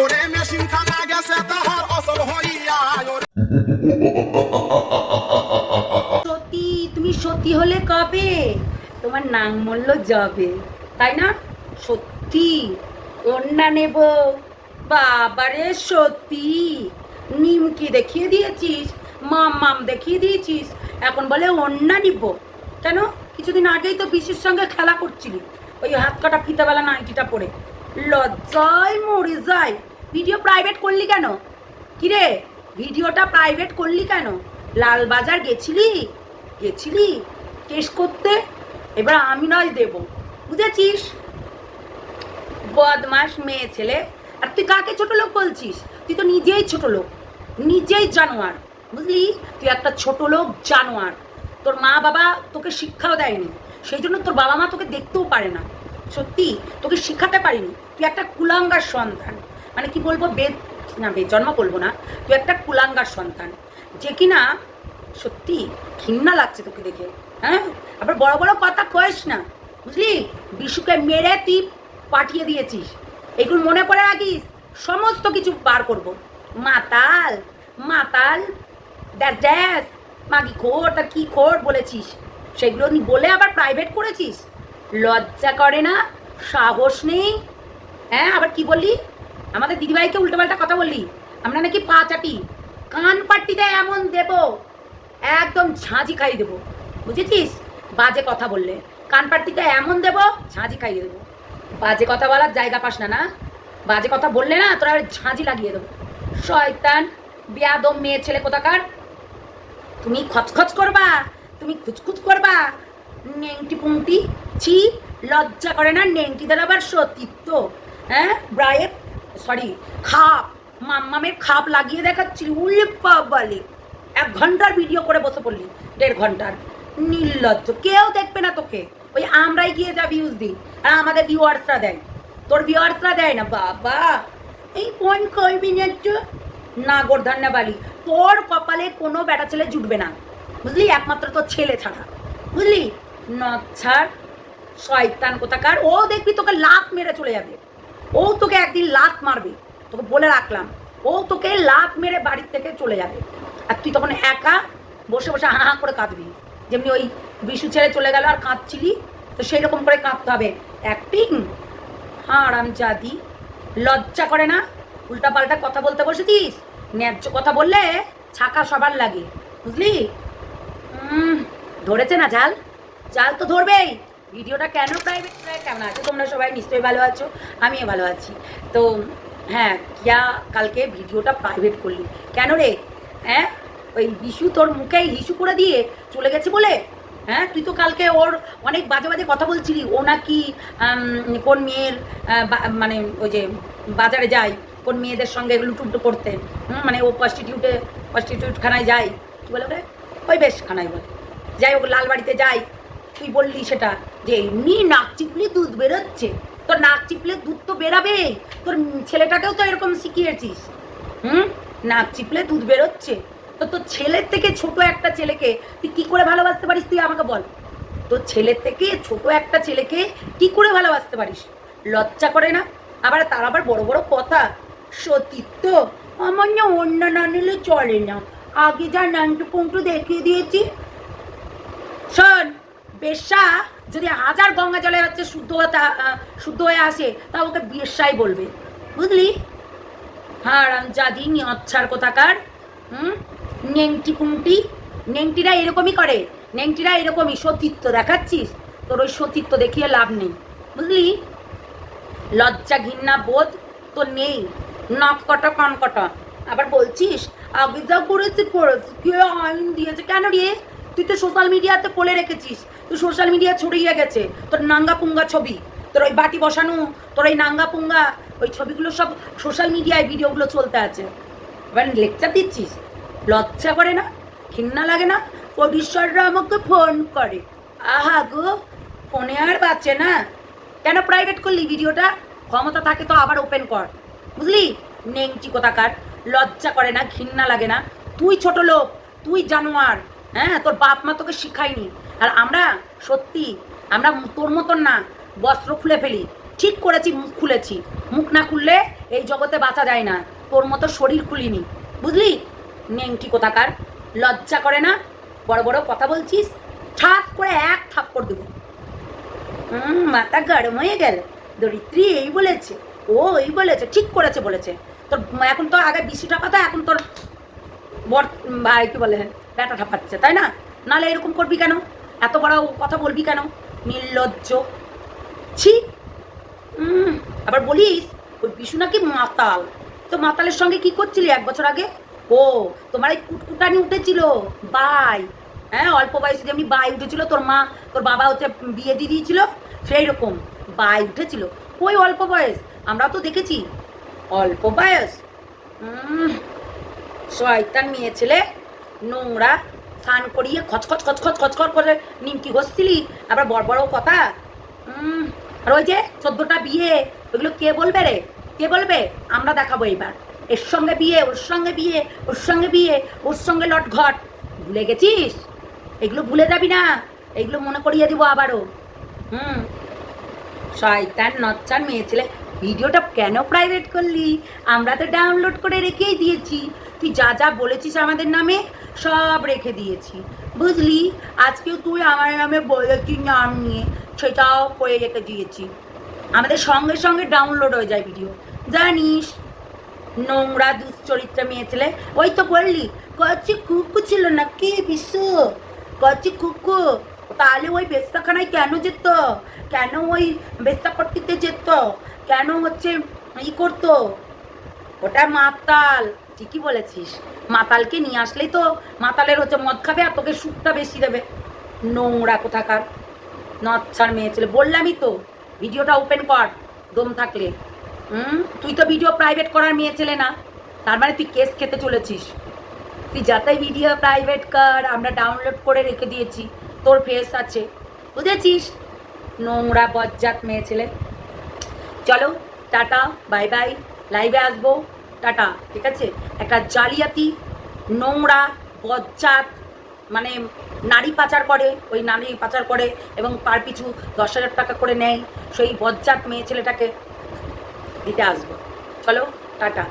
ওরে সতী, তুমি সতী হলে কবে? তোমার নাং মূল্য যাবে, তাই না? সত্যি কন্যা নেব। বাবারে সত্যি নিমকি দেখিয়ে দিয়েছিস? মাম মাম দেখিয়ে দিয়েছিস? এখন বলে অন্যা নিব। কেন? কিছুদিন আগেই তো বিশের সঙ্গে খেলা করছিলি। ওই হাত কাটা ফিতাবেলা নাইটিটা পরে। লজ্জায় মরে যায়। ভিডিও প্রাইভেট করলি কেন? কিরে ভিডিওটা প্রাইভেট করলি কেন? লালবাজার গেছিলি? গেছিলি? কেস করতে? এবার আমি নয় দেব। বুঝেছিস? বদমাস মেয়ে ছেলে। আর তুই কাকে ছোট লোক বলছিস? তুই তো নিজেই ছোট লোক। নিজেই জানোয়ার। বুঝলি? তুই একটা ছোট লোক, জানোয়ার। তোর মা বাবা তোকে শিক্ষাও দেয়নি। সেই জন্য তোর বাবা মা তোকে দেখতেও পারে না। সত্যি, তোকে শিখাতে পারিনি। তুই একটা কুলাঙ্গার সন্তান। মানে কি বলব, বেদ, না বেজন্ম বলব না, তুই একটা কুলাঙ্গার সন্তান। যে কিনা সত্যি ঘৃণা লাগছে তোকে দেখে হ্যাঁ? আবার বড় বড় কথা কয়েস না, বুঝলি? বিশুকে মেরে তুই পাঠিয়ে দিয়েছিস। এগুলো মনে করে রাখিস, সমস্ত কিছু বার করব। মাতাল মাতাল ড্যাস ড্যাস মাগি খোর তা কি খোর বলেছিস? সেগুলো বলে আবার প্রাইভেট করেছিস? লজ্জা করে না? সাহস নেই? হ্যাঁ আবার কি বললি? আমাদের দিদিভাইকে উল্টোপাল্টা কথা বললি? আমরা নাকি পা চাটি কান পাট্টিটা এমন দেব, একদম ঝাঁঝি খাইয়ে দেবো। বুঝেছিস? বাজে কথা বললে। কান পাট্টিটা এমন দেবো, ঝাঁঝি খাইয়ে দেবো। বাজে কথা বলার জায়গা পাস না না? বাজে কথা বললে না, তোরা ঝাঁঝি লাগিয়ে দেবো। শয়তান বেয়াদম মেয়ে ছেলে কোথাকার? তুমি খচখচ করবা, তুমি খুচখুচ করবা নেংটি পুংটি, ছি, লজ্জা করে না নেংটিদের আবার সতীত্ব? হ্যাঁ ব্রায়ের সরি খাপ, মাম্মামের খাপ লাগিয়ে দেখাচ্ছি উল্লে বলে। এক ঘণ্টার ভিডিও করে বসে পড়লি, দেড় ঘণ্টার। নির্লজ্জ, কেউ দেখবে না তোকে। ওই আমরাই গিয়ে যা ভিউজ দিই, আর আমাদের ভিউয়ার্সরা দেয়। তোর ভিউয়ার্সরা দেয় না, বাবা। এই কোন করবি না একটু না বালি, তোর কপালে কোনো বেটা ছেলে জুটবে না। বুঝলি? একমাত্র তোর ছেলে ছাড়া। বুঝলি? নচ্ছার শয়তান কোথাকার, ও দেখবি তোকে লাত মেরে চলে যাবে। ও তোকে একদিন লাত মারবে, তোকে বলে রাখলাম, ও তোকে লাত মেরে বাড়ির থেকে চলে যাবে। আর তুই তখন একা বসে বসে হাঁ হাঁ করে কাঁদবি। যেমনি ওই বিশু ছেড়ে চলে গেল আর কাঁদছিলি, তো সেই রকম করে কাঁদতে হবে। অ্যাক্টিং? হারাম জাদি লজ্জা করে না? উল্টাপাল্টা কথা বলতে বসেছিস? ন্যায্য কথা বললে ছাকা সবার লাগে, বুঝলি? ধরেছে না জাল জাল তো ধরবেই। ভিডিওটা কেন প্রাইভেট কেমন আছে? তোমরা সবাই নিশ্চয়ই ভালো আছো। আমিও ভালো আছি। তো হ্যাঁ কিয়া কালকে ভিডিওটা প্রাইভেট করলি। কেন রে? হ্যাঁ? ওই বিশু তোর মুখে হিসু করে দিয়ে চলে গেছে বলে? হ্যাঁ? তুই তো কালকে ওর অনেক বাজে বাজে কথা বলছিলি। ও নাকি কোন মেয়ের মানে ওই যে বাজারে যায় কোন মেয়েদের সঙ্গে লুটুটু করতে। হুম, মানে ও প্রস্টিটিউটে প্রস্টিটিউট খানায় যায়। কী বলে ওরে ওই বেশ খানায় বলে। যাই হোক লালবাড়িতে যাই। তুই বললি সেটা? যে এমনি নাক চিপলে দুধ বেরোচ্ছে। তোর নাক চিপলে দুধ তো বেরাবেই তোর ছেলেটাকেও তো এরকম শিখিয়েছিস। হুম? নাক চিপলে দুধ বেরোচ্ছে। তো তোর ছেলের থেকে ছোট একটা ছেলেকে তুই কি করে ভালোবাসতে পারিস তুই আমাকে বল। তোর ছেলের থেকে ছোট একটা ছেলেকে কি করে ভালোবাসতে পারিস? লজ্জা করে না? আবার তার আবার বড় বড় কথা। সতীত্ব আমার না অন্য না নিলে চলে না। আগে যা নান্টু পন্টু দেখিয়ে দিয়েছি বেশ্যা যদি হাজার গঙ্গা জলে হচ্ছে শুদ্ধ শুদ্ধ হয়ে আসে তা ওকে বেশ্যাই বলবে। বুঝলি? হারাম জাদি নিয়চ্ছার কোথাকার, হুম? নেংটি পুংটি নেংটিরা এরকমই করে, নেংটিরা এরকমই, সতীত্ব দেখাচ্ছিস? তোর ওই সতীত্ব দেখিয়ে লাভ নেই। বুঝলি? লজ্জা, ঘৃণা, বোধ তো নেই। নখ কটা কান আবার বলছিস, আগে যা করেছে করেছে কে আইন দিয়েছে। কেন রে? তুই তো সোশ্যাল মিডিয়াতে বলে রেখেছিস। তুই সোশ্যাল মিডিয়া ছড়িয়ে গেছে। তোর নাঙ্গা পুঙ্গা ছবি, তোর ওই বাটি বসানো, তোর ওই নাঙ্গা পুঙ্গা, ওই ছবিগুলো সব সোশ্যাল মিডিয়ায় ভিডিওগুলো চলতে আছে। এবার লেকচার দিচ্ছিস? লজ্জা করে না? ঘৃণা লাগে না? পরিশ্বররা আমাকে ফোন করে। আহা গো ফোনে আর বাঁচে না। কেন প্রাইভেট করলি ভিডিওটা ক্ষমতা থাকে তো আবার ওপেন কর। বুঝলি? নেংটি কোথাকার? লজ্জা করে না? ঘৃণা লাগে না? তুই ছোট লোক, তুই জানোয়ার হ্যাঁ? তোর বাপ মা তোকে শিখায়নি। আর আমরা সত্যি, আমরা তোর মতন না, বস্ত্র খুলে ফেলি। ঠিক করেছি, মুখ খুলেছি। মুখ না খুললে এই জগতে বাঁচা যায় না। তোর মতো শরীর খুলিনি। বুঝলি? নেংটি কোথাকার? লজ্জা করে না? বড় বড় কথা বলছিস? ঠাস করে এক থাপ্পড় দেবো। হুম মাথা গরম হয়ে গেল। দরিদ্রী এই বলেছে, ও এই বলেছে, ঠিক করেছে বলেছে। তোর, এখন তো আগে বিশি টাকা তো এখন তোর বর ভাই কি বলে, ব্যাটা ঠাপাচ্ছে, তাই না? নাহলে এরকম করবি কেন? এত বড় কথা বলবি কেন? নির্লজ্জ। ছি। আবার বলিস, ওই বিশু নাকি মাতাল। তো মাতালের সঙ্গে কি করছিলি এক বছর আগে? ও, তোমার এই কুটকুটানি উঠেছিল। বাই। হ্যাঁ অল্প বয়সে যেমনি বাই উঠেছিল, তোর মা, তোর বাবা হচ্ছে বিয়ে দিয়ে দিয়েছিল, সেই রকম বাই উঠেছিল। কই অল্প বয়স? আমরা তো দেখেছি। অল্প বয়স? শয়তান মেয়ে ছেলে, নোংরা। স্নান করিয়ে খচখচ খচখচ খচখচ করে নিমকি ঘষছিলি, আবার বড় বড় কথা। আর ওই যে চোদ্দটা বিয়ে, ওইগুলো কে বলবে রে? কে বলবে? আমরা দেখাবো এবার এর সঙ্গে বিয়ে, ওর সঙ্গে বিয়ে, ওর সঙ্গে বিয়ে, ওর সঙ্গে লট ঘট। ভুলে গেছিস? এগুলো ভুলে যাবি না। এগুলো মনে করিয়ে দিব আবারও। হুম। শয়তান নচ্চার মেয়ে ছেলে, ভিডিওটা কেন প্রাইভেট করলি? আমরা তো ডাউনলোড করে রেখেই দিয়েছি। তুই যা যা বলেছিস আমাদের নামে সব রেখে দিয়েছি। বুঝলি? আজকেও তুই আমার নামে বলেছি নাম নিয়ে সেটাও করে রেখে দিয়েছি। আমাদের সঙ্গে সঙ্গে ডাউনলোড হয়ে যায় ভিডিও জানিস, নোংরা, দুশ্চরিত্রা মেয়ে ছেলে। ওই তো বললি, কচি কুকু ছিল না কি বিশ্ব কচি কুকু, তাহলে ওই বেস্তাখানায় কেন যেত? কেন ওই বেস্তাপট্টিতে যেত? কেন হচ্ছে ই করতো? ওটা মাতাল, ঠিকই বলেছিস। মাতালকে নিয়ে আসলেই তো মাতালের হচ্ছে মদ খাবে আর তোকে সুখটা বেশি দেবে। নোংরা কোথাকার। নচ্ছার মেয়ে ছেলে। বললামই তো, ভিডিওটা ওপেন কর, দম থাকলে। হুম? তুই তো ভিডিও প্রাইভেট করার মেয়ে ছেলে না। তার মানে তুই কেস খেতে চলেছিস। তুই যাতে ভিডিও প্রাইভেট কর, আমরা ডাউনলোড করে রেখে দিয়েছি। তোর ফেস আছে। বুঝেছিস? নোংরা বজ্জাত মেয়ে ছেলে। চলো, টাটা বাই বাই লাইভে আসব। টাটা, ঠিক আছে? একটা জালিয়াতি, নোংরা, বজ্জাত মানে নারী পাচার করে, ওই নারী পাচার করে এবং পার পিছু দশ হাজার টাকা করে নেয়। সেই বজ্জাত মেয়ে ছেলেটাকে দিতে আসব। চলো, টাটা।